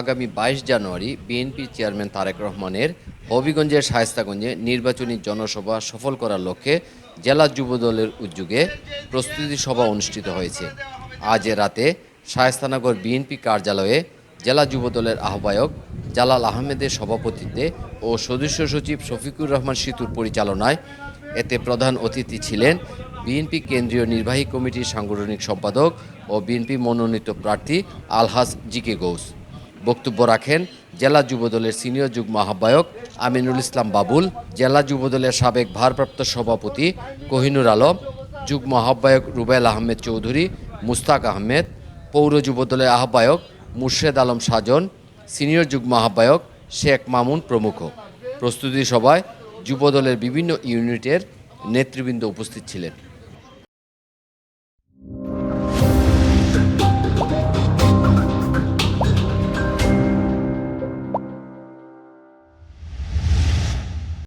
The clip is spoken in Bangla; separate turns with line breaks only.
আগামী বাইশ জানুয়ারি বিএনপি চেয়ারম্যান তারেক রহমানের হবিগঞ্জের শায়েস্তাগঞ্জে নির্বাচনী জনসভা সফল করার লক্ষ্যে জেলা যুবদলের উদ্যোগে প্রস্তুতি সভা অনুষ্ঠিত হয়েছে। আজ রাতে শায়েস্তানগর বিএনপি কার্যালয়ে জেলা যুবদলের আহ্বায়ক জালাল আহমেদের সভাপতিত্বে ও সদস্য সচিব শফিকুর রহমান সিতুর পরিচালনায় এতে প্রধান অতিথি ছিলেন বিএনপি কেন্দ্রীয় নির্বাহী কমিটির সাংগঠনিক সম্পাদক ও বিএনপি মনোনীত প্রার্থী আলহাজ জিকে গৌস বক্তব্য রাখেন জেলা যুবদলের সিনিয়র যুগ্ম আহ্বায়ক আমিনুল ইসলাম বাবুল, জেলা যুবদলের সাবেক ভারপ্রাপ্ত সভাপতি কোহিনুর আলম, যুগ্ম আহ্বায়ক রুবেল আহমেদ চৌধুরী, মুস্তাক আহমেদ, পৌর যুবদলের আহ্বায়ক মুর্শেদ আলম সাজন, সিনিয়র যুগ্ম আহ্বায়ক শেখ মামুন প্রমুখ। প্রস্তুতি সভায় যুবদলের বিভিন্ন ইউনিটের নেতৃবৃন্দ উপস্থিত ছিলেন।